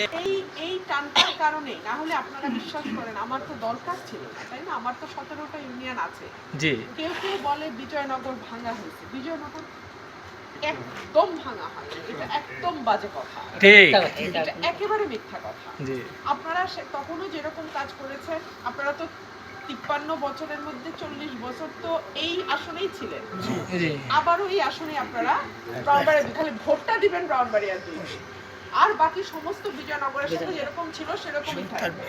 এই এই টানটার কারণে না হলে আপনারা বিশ্বাস করেন আমার তো দরকার ছিল না তাই না? আমার তো সতেরোটা ইউনিয়ন আছে। জি। কেউ কেউ বলে বিজয়নগর ভাঙা হয়েছে। বিজয়নগর একদম ভাঙা হয়নি। এটা একদম বাজে কথা। ঠিক। এটা একেবারে মিথ্যা কথা। জি। আপনারা সে- তখনও যেরকম কাজ করেছেন আপনারা তো তিপ্পান্ন বছরের মধ্যে চল্লিশ বছর তো এই আসনেই ছিলেন। আবারও এই আসনে আপনারা ব্রাউনবাড়িয়া খালি ভোটটা দিবেন ব্রাউনবাড়িয়া দুই আর বাকি সমস্ত বিজয়নগরের সাথে যেরকম ছিল সেরকমই থাকবে।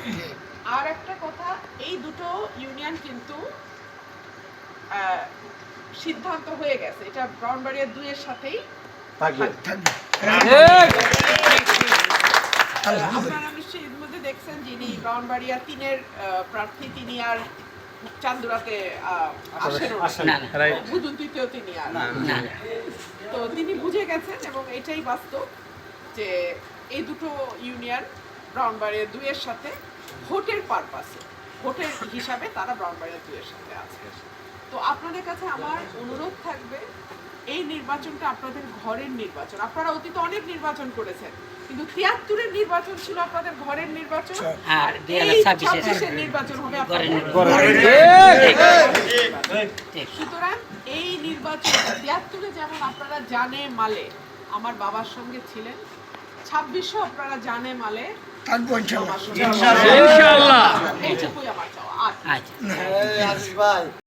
আর একটা কথা এই দুটো ইউনিয়ন কিন্তু সিদ্ধান্ত হয়ে গেছে। এটা ব্রাউনবাড়িয়া দুইয়ের সাথেই আপনারা নিশ্চয়ই এর মধ্যে দেখছেন যিনি ব্রাউনবাড়িয়া তিনের আহ, প্রার্থী তিনি আর চান্দুরাতে আহ, আসেন আসেন। না, না। রাইট বুধু তৃতীয় তিনি আর। না না। তো তিনি বুঝে গেছেন এবং এটাই বাস্তব। যে এই দুটো ইউনিয়ন ব্রাউনবাড়িয়া দুইয়ের সাথে ভোটের পারপাসে ভোটের হিসাবে তারা ব্রাউনবাড়িয়া দুইয়ের সাথে আছে। তো আপনাদের কাছে আমার অনুরোধ থাকবে এই নির্বাচনটা আপনাদের ঘরের নির্বাচন। আপনারা অতীতে অনেক নির্বাচন করেছেন কিন্তু তিয়াত্তরের নির্বাচন ছিল আপনাদের ঘরের নির্বাচন। আর এই ছাব্বিশের নির্বাচন হবে সুতরাং এই নির্বাচন তিয়াত্তরে যেমন আপনারা জানে মালে আমার বাবার সঙ্গে ছিলেন। ছাব্বিশে আপনারা জানে মালে। আমার চাওয়া। আচ্ছা। ভাই।